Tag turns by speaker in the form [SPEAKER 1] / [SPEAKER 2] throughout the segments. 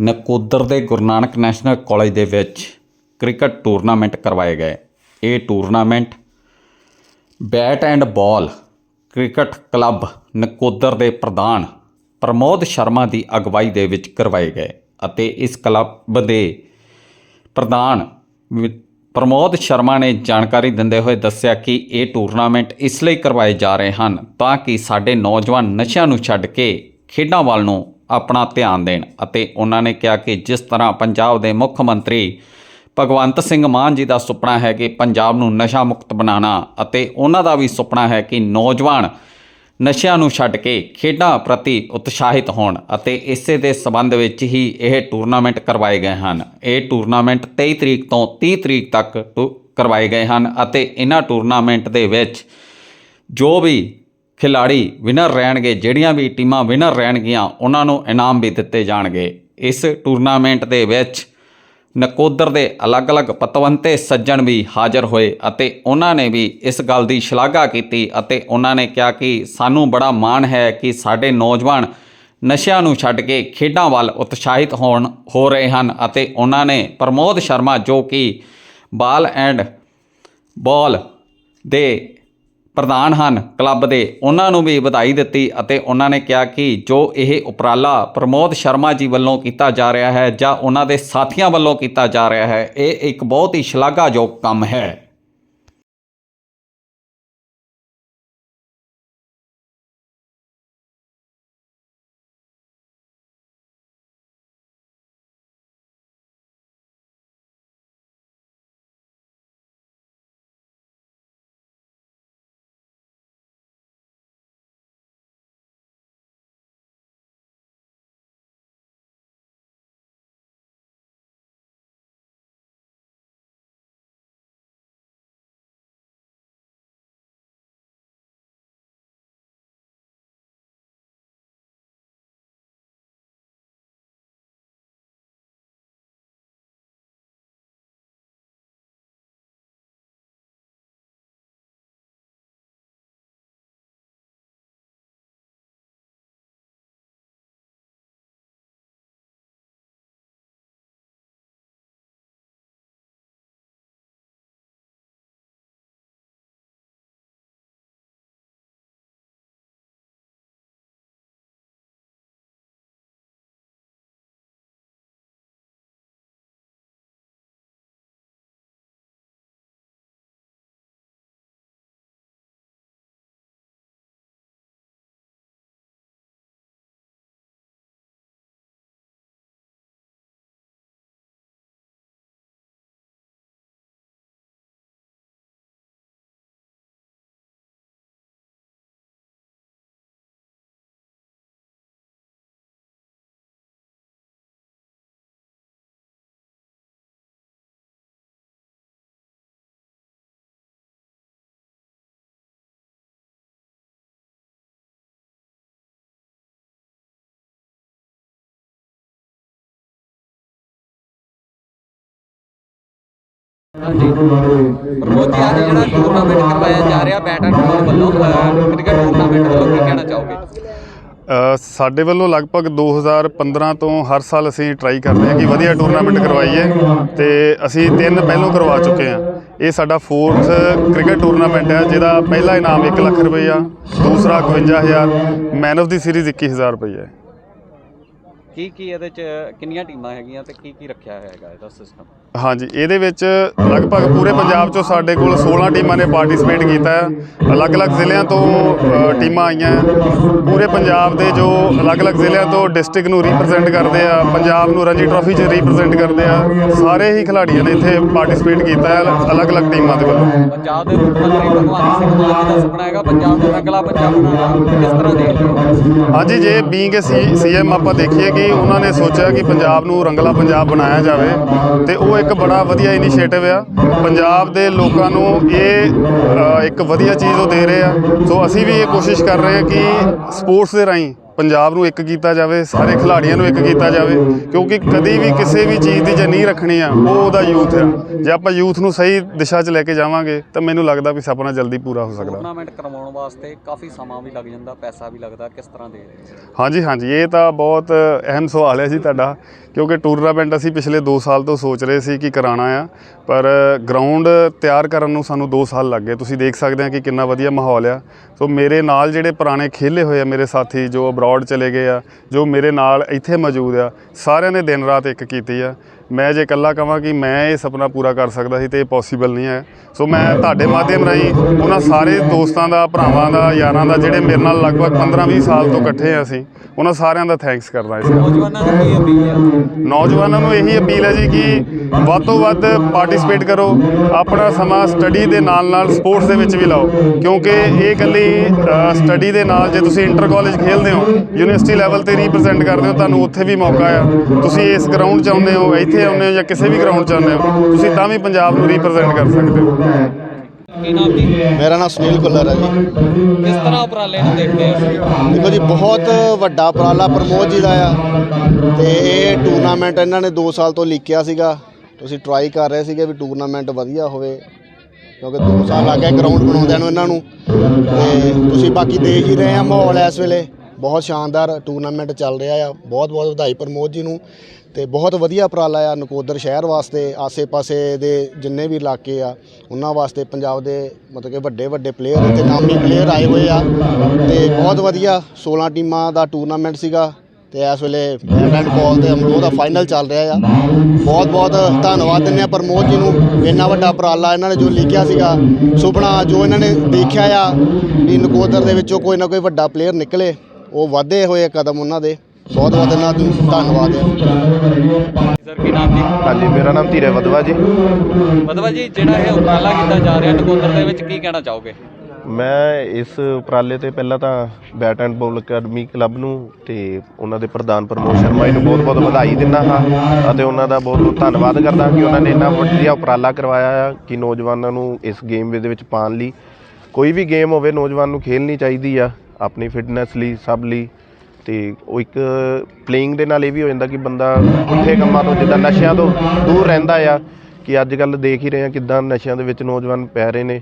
[SPEAKER 1] ਨਕੋਦਰ ਦੇ Guru Nanak national college ਦੇ ਵਿੱਚ ਕ੍ਰਿਕਟ ਟੂਰਨਾਮੈਂਟ ਕਰਵਾਏ ਗਏ। ਇਹ tournament bat and ball cricket club Nakodar ਦੇ ਪ੍ਰਧਾਨ ਪ੍ਰਮੋਦ ਸ਼ਰਮਾ ਦੀ ਅਗਵਾਈ ਦੇ ਵਿੱਚ ਕਰਵਾਏ ਗਏ ਅਤੇ ਇਸ ਕਲੱਬ ਦੇ ਪ੍ਰਧਾਨ ਵਿ- ਪ੍ਰਮੋਦ ਸ਼ਰਮਾ ਨੇ ਜਾਣਕਾਰੀ ਦਿੰਦੇ ਹੋਏ ਦੱਸਿਆ ਕਿ ਇਹ ਟੂਰਨਾਮੈਂਟ ਇਸ ਲਈ ਕਰਵਾਏ ਜਾ ਰਹੇ ਹਨ ਤਾਂ ਕਿ ਸਾਡੇ ਨੌਜਵਾਨ ਨਸ਼ਿਆਂ ਨੂੰ ਛੱਡ ਕੇ ਖੇਡਾਂ ਵੱਲ ਨੂੰ ਆਪਣਾ ਧਿਆਨ ਦੇਣ ਅਤੇ ਉਹਨਾਂ ਨੇ ਕਿਹਾ ਕਿ ਜਿਸ ਤਰ੍ਹਾਂ ਪੰਜਾਬ ਦੇ ਮੁੱਖ ਮੰਤਰੀ ਭਗਵੰਤ ਸਿੰਘ ਮਾਨ ਜੀ ਦਾ ਸੁਪਨਾ ਹੈ ਕਿ ਪੰਜਾਬ ਨੂੰ ਨਸ਼ਾ ਮੁਕਤ ਬਣਾਉਣਾ ਅਤੇ ਉਹਨਾਂ ਦਾ ਵੀ ਸੁਪਨਾ ਹੈ ਕਿ ਨੌਜਵਾਨ ਨਸ਼ਿਆਂ ਨੂੰ ਛੱਡ ਕੇ ਖੇਡਾਂ ਪ੍ਰਤੀ ਉਤਸ਼ਾਹਿਤ ਹੋਣ ਅਤੇ ਇਸੇ ਦੇ ਸਬੰਧ ਵਿੱਚ ਹੀ ਇਹ ਟੂਰਨਾਮੈਂਟ ਕਰਵਾਏ ਗਏ ਹਨ। ਇਹ ਟੂਰਨਾਮੈਂਟ 23 ਤਰੀਕ ਤੋਂ 30 ਤਰੀਕ ਤੱਕ ਟੂ- ਕਰਵਾਏ ਗਏ ਹਨ ਅਤੇ ਇਹਨਾਂ ਟੂਰਨਾਮੈਂਟ ਦੇ ਵਿੱਚ ਜੋ ਵੀ ਖਿਲਾੜੀ ਵਿਨਰ ਰਹਿਣਗੇ, ਜਿਹੜੀਆਂ ਵੀ ਟੀਮਾਂ ਵਿਨਰ ਰਹਿਣਗੀਆਂ, ਉਹਨਾਂ ਨੂੰ ਇਨਾਮ ਵੀ ਦਿੱਤੇ ਜਾਣਗੇ। ਇਸ ਟੂਰਨਾਮੈਂਟ ਦੇ ਵਿੱਚ ਨਕੋਦਰ ਦੇ ਅਲੱਗ-ਅਲੱਗ ਪਤਵੰਤੇ ਸੱਜਣ ਵੀ ਹਾਜ਼ਰ ਹੋਏ ਅਤੇ ਉਹਨਾਂ ਨੇ ਵੀ ਇਸ ਗੱਲ ਦੀ ਸ਼ਲਾਘਾ ਕੀਤੀ ਅਤੇ ਉਹਨਾਂ ਨੇ ਕਿਹਾ ਕਿ ਸਾਨੂੰ ਬੜਾ ਮਾਣ ਹੈ ਕਿ ਸਾਡੇ ਨੌਜਵਾਨ ਨਸ਼ਿਆਂ ਨੂੰ ਛੱਡ ਕੇ ਖੇਡਾਂ ਵੱਲ ਉਤਸ਼ਾਹਿਤ ਹੋਣ, ਹੋ ਰਹੇ ਹਨ ਅਤੇ ਉਹਨਾਂ ਨੇ ਪ੍ਰਮੋਦ ਸ਼ਰਮਾ ਜੋ ਕਿ ਬਾਲ ਐਂਡ ਬਾਲ ਦੇ ਪ੍ਰਧਾਨ ਹਨ। ਕਲੱਬ ਦੇ ਉਹਨਾਂ ਨੂੰ ਵੀ ਵਧਾਈ ਦਿੱਤੀ ਅਤੇ ਉਹਨਾਂ ਨੇ ਕਿਹਾ ਕਿ ਜੋ ਇਹ ਉਪਰਾਲਾ ਪ੍ਰਮੋਦ ਸ਼ਰਮਾ ਜੀ ਵੱਲੋਂ ਕੀਤਾ ਜਾ ਰਿਹਾ ਹੈ ਜਾਂ ਉਹਨਾਂ ਦੇ ਸਾਥੀਆਂ ਵੱਲੋਂ ਕੀਤਾ ਜਾ ਰਿਹਾ ਹੈ, ਇਹ ਇੱਕ ਬਹੁਤ ਹੀ ਸ਼ਲਾਘਾਯੋਗ ਕੰਮ ਹੈ।
[SPEAKER 2] ਹਾਂਜੀ ਅੱਜ ਜਿਹੜਾ ਟੂਰਨਾਮੈਂਟ ਕਰਵਾਇਆ ਜਾ ਰਿਹਾ ਬੈਟ ਐਂਡ ਬਾਲ ਵੱਲੋਂ ਅਹ, ਕ੍ਰਿਕਟ ਟੂਰਨਾਮੈਂਟ ਵੱਲੋਂ ਕੀ ਕਹਿਣਾ ਚਾਹੋਗੇ?
[SPEAKER 3] ਸਾਡੇ ਵੱਲੋਂ ਲਗਭਗ 2015 ਤੋਂ ਹਰ ਸਾਲ ਅਸੀਂ ਟਰਾਈ ਕਰਦੇ ਹਾਂ ਕਿ ਵਧੀਆ ਟੂਰਨਾਮੈਂਟ ਕਰਵਾਈਏ ਤੇ ਅਸੀਂ ਤਿੰਨ ਪਹਿਲੋਂ ਕਰਵਾ ਚੁੱਕੇ ਹਾਂ। ਇਹ ਸਾਡਾ ਫੋਰਥ ਕ੍ਰਿਕਟ ਟੂਰਨਾਮੈਂਟ ਹੈ ਜਿਹਦਾ ਪਹਿਲਾ ਇਨਾਮ 1 ਲੱਖ ਰੁਪਈਆ ਦੂਸਰਾ 51000 ਮੈਨ ਆਫ ਦੀ ਸੀਰੀਜ਼ 21000 ਰੁਪਈਆ
[SPEAKER 2] ਕੀ ਕੀ ਇਹਦੇ ਚ ਕਿੰਨੀਆਂ ਟੀਮਾਂ ਹੈਗੀਆਂ ਤੇ ਕੀ ਕੀ ਰੱਖਿਆ ਹੈਗਾ ਇਹਦਾ ਸਿਸਟਮ
[SPEAKER 3] ਹਾਂਜੀ ਇਹਦੇ ਵਿੱਚ ਲਗਭਗ ਪੂਰੇ ਪੰਜਾਬ ਚੋਂ ਸਾਡੇ ਕੋਲ 16 ਟੀਮਾਂ ਨੇ ਪਾਰਟਿਸਿਪੇਟ ਕੀਤਾ ਹੈ। ਅਲੱਗ-ਅਲੱਗ ਜ਼ਿਲ੍ਹਿਆਂ ਤੋਂ ਟੀਮਾਂ ਆਈਆਂ। ਪੂਰੇ ਪੰਜਾਬ ਦੇ ਜੋ ਅਲੱਗ-ਅਲੱਗ ਜ਼ਿਲ੍ਹਿਆਂ ਤੋਂ ਡਿਸਟ੍ਰਿਕਟ ਨੂੰ ਰਿਪਰੈਜ਼ੈਂਟ ਕਰਦੇ ਆ ਪੰਜਾਬ ਨੂੰ ਰਣਜੀ ਟਰਾਫੀ 'ਚ ਰਿਪਰੈਜ਼ੈਂਟ ਕਰਦੇ ਆ ਸਾਰੇ ਹੀ ਖਿਡਾਰੀਆਂ ਨੇ ਇੱਥੇ ਪਾਰਟਿਸਿਪੇਟ ਕੀਤਾ ਹੈ ਅਲੱਗ-ਅਲੱਗ ਟੀਮਾਂ ਦੇ ਵੱਲੋਂ।
[SPEAKER 2] ਪੰਜਾਬ ਦੇ ਮੁੱਖ ਮੰਤਰੀ ਭਗਵੰਤ ਸਿੰਘ ਮਾਨ ਜੀ ਦਾ ਸੁਪਨਾ ਹੈਗਾ ਪੰਜਾਬ ਨੂੰ ਰੰਗਲਾ ਪੰਜਾਬ ਬਣਾਉਣਾ ਕਿਸ ਤਰ੍ਹਾਂ ਹੋ?
[SPEAKER 3] ਹਾਂਜੀ ਜੇ ਬੀਇੰਗ ਸੀ ਸੀਐਮ ਆਪਾਂ ਦੇਖੀਏ ਕਿ ਉਹਨਾਂ ਨੇ ਸੋਚਿਆ ਕਿ ਪੰਜਾਬ ਨੂੰ ਰੰਗਲਾ ਪੰਜਾਬ ਬਣਾਇਆ ਜਾਵੇ ਤੇ ਉਹ ਇੱਕ ਬੜਾ ਵਧੀਆ ਇਨੀਸ਼ੀਏਟਿਵ ਆ। ਪੰਜਾਬ ਦੇ ਲੋਕਾਂ ਨੂੰ ਇਹ ਇੱਕ ਵਧੀਆ ਚੀਜ਼ ਉਹ ਦੇ ਰਹੇ ਆ। ਸੋ ਅਸੀਂ ਵੀ ਇਹ ਕੋਸ਼ਿਸ਼ ਕਰ ਰਹੇ ਹਾਂ ਕਿ ਸਪੋਰਟਸ ਦੇ ਰਾਹੀਂ ਪੰਜਾਬ ਨੂੰ ਇੱਕ ਕੀਤਾ ਜਾਵੇ ਸਾਰੇ ਖਿਡਾਰੀਆਂ ਨੂੰ ਇੱਕ ਕੀਤਾ ਜਾਵੇ ਕਿਉਂਕਿ ਕਦੀ ਵੀ ਕਿਸੇ ਵੀ ਚੀਜ਼ ਦੀ ਜੇ ਨਹੀਂ ਰੱਖਣੀ ਆ ਉਹ ਉਹਦਾ ਯੂਥ ਆ। ਜੇ ਆਪਾਂ ਯੂਥ ਨੂੰ ਸਹੀ ਦਿਸ਼ਾ 'ਚ ਲੈ ਕੇ ਜਾਵਾਂਗੇ ਤਾਂ ਮੈਨੂੰ ਲੱਗਦਾ ਵੀ ਸੁਪਨਾ ਜਲਦੀ ਪੂਰਾ ਹੋ ਸਕਦਾ।
[SPEAKER 2] ਟੂਰਨਾਮੈਂਟ ਕਰਵਾਉਣ ਵਾਸਤੇ ਕਾਫੀ ਸਮਾਂ ਵੀ ਲੱਗ ਜਾਂਦਾ ਪੈਸਾ ਵੀ ਲੱਗਦਾ ਕਿਸ ਤਰ੍ਹਾਂ ਦੇ
[SPEAKER 3] ਹਾਂਜੀ ਹਾਂਜੀ ਇਹ ਤਾਂ ਬਹੁਤ ਅਹਿਮ ਸਵਾਲ ਹੈ ਜੀ ਤੁਹਾਡਾ। ਕਿਉਂਕਿ ਟੂਰਨਾਮੈਂਟ ਅਸੀਂ ਪਿਛਲੇ 2 ਸਾਲ ਤੋਂ ਸੋਚ ਰਹੇ ਸੀ ਕਿ ਕਰਾਉਣਾ ਆ, ਪਰ ਗਰਾਊਂਡ ਤਿਆਰ ਕਰਨ ਨੂੰ ਸਾਨੂੰ 2 ਸਾਲ ਲੱਗ ਗਏ। ਤੁਸੀਂ ਦੇਖ ਸਕਦੇ ਆ ਕਿ ਕਿੰਨਾ ਵਧੀਆ ਮਾਹੌਲ ਆ। ਸੋ ਮੇਰੇ ਨਾਲ ਜਿਹੜੇ ਪੁਰਾਣੇ ਖੇਲੇ ਹੋਏ ਆ, ਮੇਰੇ ਸਾਥੀ ਜੋ ਅਬਰਾਡ ਚਲੇ ਗਏ ਆ, ਜੋ ਮੇਰੇ ਨਾਲ ਇੱਥੇ ਮੌਜੂਦ ਆ, ਸਾਰਿਆਂ ਨੇ ਦਿਨ ਰਾਤ ਇੱਕ ਕੀਤੀ ਆ। ਮੈਂ ਜੇ ਇਕੱਲਾ ਕਹਾਂ ਕਿ ਮੈਂ ਇਹ ਸੁਪਨਾ ਪੂਰਾ ਕਰ ਸਕਦਾ ਸੀ ਤੇ ਇਹ ਪੋਸੀਬਲ ਨਹੀਂ ਹੈ। ਸੋ ਮੈਂ ਤੁਹਾਡੇ ਮਾਧਿਅਮ ਰਾਹੀਂ ਉਹਨਾਂ ਸਾਰੇ ਦੋਸਤਾਂ ਦਾ ਭਰਾਵਾਂ ਦਾ ਯਾਰਾਂ ਦਾ ਜਿਹੜੇ ਮੇਰੇ ਨਾਲ ਲਗਭਗ 15-20 ਸਾਲ ਤੋਂ ਇਕੱਠੇ ਆ ਅਸੀਂ ਉਹਨਾਂ ਸਾਰਿਆਂ ਦਾ ਥੈਂਕਸ ਕਰਦਾ ਇਸ
[SPEAKER 2] ਨੌਜਵਾਨਾਂ ਨੂੰ ਕੀ ਅਪੀਲ ਹੈ?
[SPEAKER 3] ਨੌਜਵਾਨਾਂ ਨੂੰ ਇਹੀ ਅਪੀਲ ਹੈ ਜੀ ਕਿ ਵੱਧ ਤੋਂ ਵੱਧ ਪਾਰਟਿਸਿਪੇਟ ਕਰੋ ਆਪਣਾ ਸਮਾਂ ਸਟੱਡੀ ਦੇ ਨਾਲ ਨਾਲ ਸਪੋਰਟਸ ਦੇ ਵਿੱਚ ਵੀ ਲਾਓ ਕਿਉਂਕਿ ਇਹ ਇਕੱਲੀ ਸਟੱਡੀ ਦੇ ਨਾਲ ਜੇ ਤੁਸੀਂ ਇੰਟਰ ਕਾਲਜ ਖੇਲਦੇ ਹੋ ਯੂਨੀਵਰਸਿਟੀ ਲੈਵਲ ਤੇ ਰਿਪਰੈਜ਼ੈਂਟ ਕਰਦੇ ਹੋ ਤੁਹਾਨੂੰ ਉੱਥੇ ਵੀ ਮੌਕਾ ਆ। ਤੁਸੀਂ ਇਸ ਗਰਾਊਂਡ 'ਚ ਆਉਂਦੇ ਹੋ ਇੱਥੇ ਆਉਂਦੇ ਹੋ ਜਾਂ ਕਿਸੇ ਵੀ ਗਰਾਊਂਡ 'ਚ ਆਉਂਦੇ ਹੋ ਤੁਸੀਂ ਤਾਂ ਵੀ ਪੰਜਾਬ ਨੂੰ ਰਿਪਰੈਜ਼ੈਂਟ ਕਰ ਸਕਦੇ ਹੋ।
[SPEAKER 2] ਕੀ ਨਾਮ ਜੀ
[SPEAKER 4] ਮੇਰਾ ਨਾਮ ਸੁਨੀਲ ਕੁੱਲਰ ਹੈ ਜੀ।
[SPEAKER 2] ਕਿਸ ਤਰ੍ਹਾਂ ਉਪਰਾਲੇ ਨੂੰ ਦੇਖਦੇ ਹੋ?
[SPEAKER 4] ਦੇਖੋ ਜੀ ਬਹੁਤ ਵੱਡਾ ਉਪਰਾਲਾ ਪ੍ਰਮੋਦ ਜੀ ਦਾ ਆ। ਤੇ ਇਹ ਟੂਰਨਾਮੈਂਟ ਇਹਨਾਂ ਨੇ 2 ਸਾਲ ਤੋਂ ਲਿਖਿਆ ਸੀਗਾ। ਤੁਸੀਂ ਟਰਾਈ ਕਰ ਰਹੇ ਸੀਗੇ ਵੀ ਟੂਰਨਾਮੈਂਟ ਵਧੀਆ ਹੋਵੇ ਕਿਉਂਕਿ 2 ਸਾਲ ਲੱਗ ਗਏ ਗਰਾਊਂਡ ਬਣਾਉਂਦਿਆਂ ਨੂੰ ਇਹਨਾਂ ਨੂੰ। ਤੇ ਤੁਸੀਂ ਬਾਕੀ ਦੇਖ ਹੀ ਰਹੇ ਆ ਮਾਹੌਲ ਇਸ ਵੇਲੇ। ਬਹੁਤ ਸ਼ਾਨਦਾਰ ਟੂਰਨਾਮੈਂਟ ਚੱਲ ਰਿਹਾ ਆ। ਬਹੁਤ ਬਹੁਤ ਵਧਾਈ ਪ੍ਰਮੋਦ ਜੀ ਨੂੰ। ਤੇ ਬਹੁਤ ਵਧੀਆ ਉਪਰਾਲਾ ਆ ਨਕੋਦਰ ਸ਼ਹਿਰ ਵਾਸਤੇ, ਆਸੇ-ਪਾਸੇ ਦੇ ਜਿੰਨੇ ਵੀ ਇਲਾਕੇ ਆ, ਉਹਨਾਂ ਵਾਸਤੇ ਪੰਜਾਬ ਦੇ ਮਤਲਬ ਕਿ ਵੱਡੇ ਵੱਡੇ ਪਲੇਅਰ ਇੱਥੇ ਨਾਮੀ ਪਲੇਅਰ ਆਏ ਹੋਏ ਆ। ਤੇ ਬਹੁਤ ਵਧੀਆ 16 ਟੀਮਾਂ ਦਾ ਟੂਰਨਾਮੈਂਟ ਸੀਗਾ ਤੇ ਇਸ ਵੇਲੇ ਬੈਟ ਐਂਡ ਬਾਲ ਤੇ ਅਮਰੋ ਦਾ ਫਾਈਨਲ ਚੱਲ ਰਿਹਾ ਆ। ਬਹੁਤ ਬਹੁਤ ਧੰਨਵਾਦ ਦਿੰਦੇ ਆ ਪ੍ਰਮੋਦ ਜੀ ਨੂੰ, ਇੰਨਾ ਵੱਡਾ ਉਪਰਾਲਾ ਇਹਨਾਂ ਨੇ ਜੋ ਲਿਖਿਆ ਸੀਗਾ। ਸੁਪਨਾ ਜੋ ਇਹਨਾਂ ਨੇ ਦੇਖਿਆ ਆ ਵੀ ਨਕੋਦਰ ਦੇ ਵਿੱਚੋਂ ਕੋਈ ਨਾ ਕੋਈ ਵੱਡਾ ਪਲੇਅਰ ਨਿਕਲੇ, ਉਹ ਵਾਧੇ ਹੋਏ ਕਦਮ ਉਹਨਾਂ ਦੇ। ਬਹੁਤ ਬਹੁਤ ਇਹਨਾਂ ਦਾ ਧੰਨਵਾਦ ਹੈ।
[SPEAKER 2] ਸਰ ਕੀ ਨਾਮ ਜੀ?
[SPEAKER 5] ਹਾਂਜੀ ਮੇਰਾ ਨਾਮ ਧੀਰੇ ਵਦਵਾ ਜੀ।
[SPEAKER 2] ਮਤਲਬ ਜੀ ਜਿਹੜਾ ਇਹ ਉਪਰਾਲਾ ਕੀਤਾ ਜਾ ਰਿਹਾ ਨਕੋਦਰ ਦੇ ਵਿੱਚ ਕੀ ਕਹਿਣਾ ਚਾਹੋਗੇ?
[SPEAKER 5] ਮੈਂ ਇਸ ਉਪਰਾਲੇ ਤੇ ਪਹਿਲਾਂ ਤਾਂ bat and ball academy club ਨੂੰ ਤੇ ਉਹਨਾਂ ਦੇ ਪ੍ਰਧਾਨ ਪ੍ਰਮੋਦ ਸ਼ਰਮਾ ਜੀ ਨੂੰ ਬਹੁਤ-ਬਹੁਤ ਵਧਾਈ ਦਿੰਦਾ ਹਾਂ ਅਤੇ ਉਹਨਾਂ ਦਾ ਬਹੁਤ-ਬਹੁਤ ਧੰਨਵਾਦ ਕਰਦਾ ਕਿ ਉਹਨਾਂ ਨੇ ਇੰਨਾ ਵਧੀਆ ਉਪਰਾਲਾ ਕਰਵਾਇਆ ਆ ਕਿ ਨੌਜਵਾਨਾਂ ਨੂੰ ਇਸ ਗੇਮ ਦੇ ਵਿੱਚ ਪਾਉਣ ਲਈ। ਕੋਈ ਵੀ ਗੇਮ ਹੋਵੇ ਨੌਜਵਾਨ ਨੂੰ ਖੇਲਣੀ ਚਾਹੀਦੀ ਆ ਆਪਣੀ ਫਿਟਨੈਸ ਲਈ ਸਭ ਲਈ। ਤੇ ਉਹ ਇੱਕ ਪਲੇਇੰਗ ਦੇ ਨਾਲ ਇਹ ਵੀ ਹੋ ਜਾਂਦਾ ਕਿ ਬੰਦਾ ਪੁੱਠੇ ਕੰਮਾਂ ਤੋਂ, ਜਿੱਦਾਂ ਨਸ਼ਿਆਂ ਤੋਂ ਦੂਰ ਰਹਿੰਦਾ ਆ, ਕਿ ਅੱਜ ਕੱਲ ਦੇਖ ਹੀ ਰਹੇ ਆ ਕਿੱਦਾਂ ਨਸ਼ਿਆਂ ਦੇ ਵਿੱਚ ਨੌਜਵਾਨ ਪੈ ਰਹੇ ਨੇ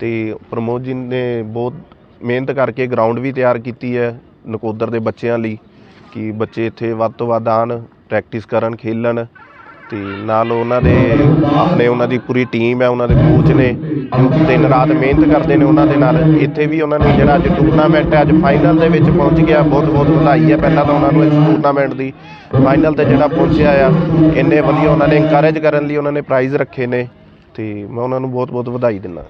[SPEAKER 5] ਤੇ ਪ੍ਰਮੋਦ ਜੀ ਨੇ ਬਹੁਤ ਮਿਹਨਤ ਕਰਕੇ ਗਰਾਊਂਡ ਵੀ ਤਿਆਰ ਕੀਤੀ ਹੈ ਨਕੋਦਰ ਦੇ ਬੱਚਿਆਂ ਲਈ, ਕਿ ਬੱਚੇ ਇੱਥੇ ਵੱਧ ਤੋਂ ਵੱਧ ਆਉਣ ਪ੍ਰੈਕਟਿਸ ਕਰਨ, ਖੇਲਣ ਤੇ ਨਾਲ ਉਹਨਾਂ ਦੇ ਆਪਣੇ ਉਹਨਾਂ ਦੀ ਪੂਰੀ ਟੀਮ ਹੈ, ਉਹਨਾਂ ਦੇ ਕੋਚ ਨੇ ਜੋ ਦਿਨ ਰਾਤ ਮਿਹਨਤ ਕਰਦੇ ਨੇ ਉਹਨਾਂ ਦੇ ਨਾਲ। ਇੱਥੇ ਵੀ ਉਹਨਾਂ ਨੂੰ ਜਿਹੜਾ ਅੱਜ ਟੂਰਨਾਮੈਂਟ ਹੈ, ਅੱਜ ਫਾਈਨਲ ਦੇ ਵਿੱਚ ਪਹੁੰਚ ਗਿਆ, ਬਹੁਤ ਬਹੁਤ ਵਧਾਈ ਹੈ। ਪਹਿਲਾਂ ਤਾਂ ਉਹਨਾਂ ਨੂੰ ਇਸ ਟੂਰਨਾਮੈਂਟ ਦੀ ਫਾਈਨਲ ਤੇ ਜਿਹੜਾ ਪਹੁੰਚਿਆ ਆ, ਇੰਨੇ ਵਧੀਆ ਉਹਨਾਂ ਨੇ ਇਨਕਰੇਜ ਕਰਨ ਲਈ ਉਹਨਾਂ ਨੇ ਪ੍ਰਾਈਜ਼ ਰੱਖੇ ਨੇ ਤੇ ਮੈਂ ਉਹਨਾਂ ਨੂੰ ਬਹੁਤ ਬਹੁਤ ਵਧਾਈ ਦਿੰਦਾ।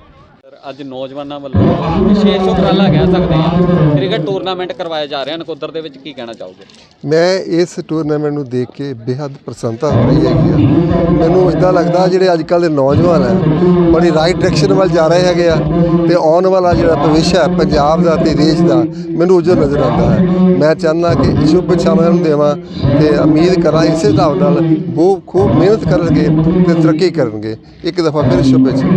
[SPEAKER 2] ਅੱਜ ਨੌਜਵਾਨਾਂ ਵੱਲੋਂ ਵਿਸ਼ੇਸ਼ ਉਪਰਾਲਾ ਕਹਿ ਸਕਦੇ ਹਾਂ। ਕ੍ਰਿਕਟ ਟੂਰਨਾਮੈਂਟ ਕਰਵਾਇਆ ਜਾ ਰਿਹਾ ਨਕੋਦਰ ਦੇ ਵਿੱਚ ਕੀ ਕਹਿਣਾ ਚਾਹੋਗੇ?
[SPEAKER 6] ਮੈਂ ਇਸ ਟੂਰਨਾਮੈਂਟ ਨੂੰ ਦੇਖ ਕੇ ਬੇहद ਪ੍ਰਸੰਨਤਾ ਹੋ ਰਹੀ ਹੈਗੀ ਆ। ਮੈਨੂੰ ਇਦਾਂ ਲੱਗਦਾ ਜਿਹੜੇ ਅੱਜ ਕੱਲ੍ਹ ਦੇ ਨੌਜਵਾਨ ਹੈ ਬੜੀ ਰਾਈਟ ਡਾਇਰੈਕਸ਼ਨ ਵੱਲ ਜਾ ਰਹੇ ਹੈਗੇ ਆ ਤੇ ਆਉਣ ਵਾਲਾ ਜਿਹੜਾ ਭਵਿੱਖ ਹੈ, ਪੰਜਾਬ ਦਾ ਤੇ ਦੇਸ਼ ਦਾ, ਮੈਨੂੰ ਉਜਲ ਨਜ਼ਰ ਆਉਂਦਾ ਹੈ। ਮੈਂ ਚਾਹੁੰਦਾ ਕਿ ਸ਼ੁਭ ਇੱਛਾਵਾਂ ਨੂੰ ਦੇਵਾਂ ਤੇ ਉਮੀਦ ਕਰਾਂ ਇਸੇ ਹਿਸਾਬ ਨਾਲ ਬਹੁਤ ਖੂਬ ਮਿਹਨਤ ਕਰਨਗੇ ਤੇ ਤਰੱਕੀ ਕਰਨਗੇ। ਇੱਕ ਦਫਾ ਫਿਰ ਸ਼ੁਭ ਇੱਛਾ